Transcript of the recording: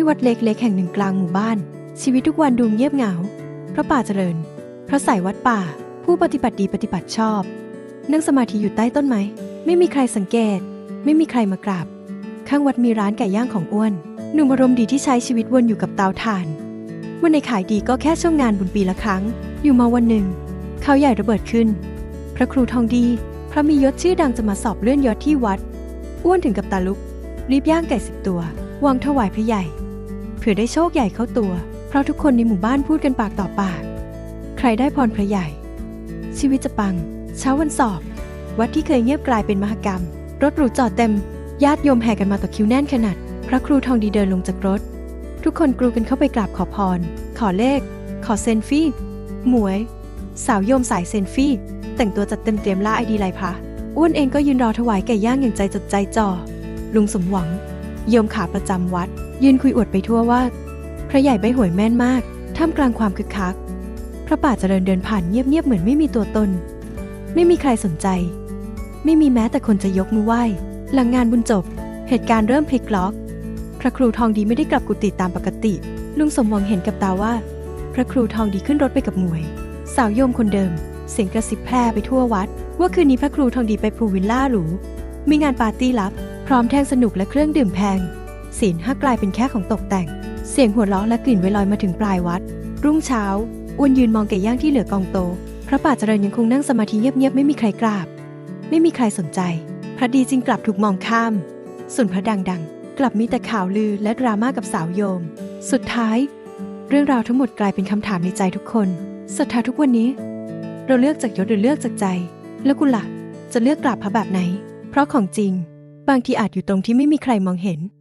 ที่วัดเล็กๆแห่งหนึ่งกลางหมู่บ้าน ชีวิตทุกวันดูเงียบเหงา พระป่าเจริญ พระสายวัดป่า ผู้ปฏิบัติดีปฏิบัติชอบ นั่งสมาธิอยู่ใต้ต้นไม้ ไม่มีใครสังเกต ไม่มีใครมากราบ ข้างวัดมีร้านไก่ย่างของอ้วน หนุ่มอารมณ์ดีที่ใช้ชีวิตวนอยู่กับเตาถ่าน วันในขายดีก็แค่ช่วงงานบุญปีละครั้ง อยู่มาวันหนึ่ง เขาใหญ่ระเบิดขึ้น พระครูทองดี พระมียศชื่อดังจะมาสอบเลื่อนยศที่วัด อ้วนถึงกับตาลุก รีบย่างไก่สิบตัววางถวายพระใหญ่ ผื่อได้โชคใหญ่เข้าตัว เพราะทุกคนในหมู่บ้านพูดกันปากต่อปาก ใครได้พรพระใหญ่ ชีวิตจะปัง เช้าวันสอบ วัดที่เคยเงียบกลายเป็นมหกรรม รถหรูจอดเต็ม ญาติโยมแห่กันมาต่อคิวแน่นขนาด พระครูทองดีเดินลงจากรถ ทุกคนกรูกันเข้าไปกราบขอพร ขอเลข ขอเซนฟี่ หมวย สาวโยมสายเซนฟี่ แต่งตัวจัดเต็มเตรียมล่าไอดีไลพระอ้วนเองก็ยืนรอถวายไก่ย่างอย่างใจจดใจจ่อลุงสมหวัง โยมขาประจำวัด ยืนคุยอวดไปทั่วว่า พระใหญ่ใบหวยแม่นมากท่ามกลางความคึกคัก พระป่าเจริญเดินผ่านเงียบๆเหมือนไม่มีตัวตน ไม่มีใครสนใจ ไม่มีแม้แต่คนจะยกมือไหว้ หลังงานบุญจบ เหตุการณ์เริ่มพลิกล็อก พระครูทองดีไม่ได้กลับกุฏิตามปกติ ลุงสมหวังเห็นกับตาว่า พระครูทองดีขึ้นรถไปกับหมวย สาวโยมคนเดิม เสียงกระซิบแพร่ไปทั่ววัด ว่าคืนนี้พระครูทองดีไปพูลวิลล่าหรูมีงานปาร์ตี้ลับ พร้อมแท่งสนุกและเครื่องดื่มแพง ศีลห้ากลายเป็นแค่ของตกแต่ง เสียงหัวเราะและกลิ่นไวลอยมาถึงปลายวัด รุ่งเช้าอ้วนยืนมองไก่ย่างที่เหลือกองโต พระป่าเจริญยังคงนั่งสมาธิเงียบๆไม่มีใครกราบ ไม่มีใครสนใจ พระดีจึงกลับถูกมองข้าม ส่วนพระดังๆกลับมีแต่ข่าวลือและดราม่ากับสาวโยม สุดท้าย เรื่องราวทั้งหมดกลายเป็นคำถามในใจทุกคนศรัทธาทุกวันนี้ เราเลือกจากยศหรือเลือกจากใจ แล้วคุณล่ะจะเลือกกราบพระแบบไหน เพราะของจริง บางทีอาจอยู่ตรงที่ไม่มีใครมองเห็น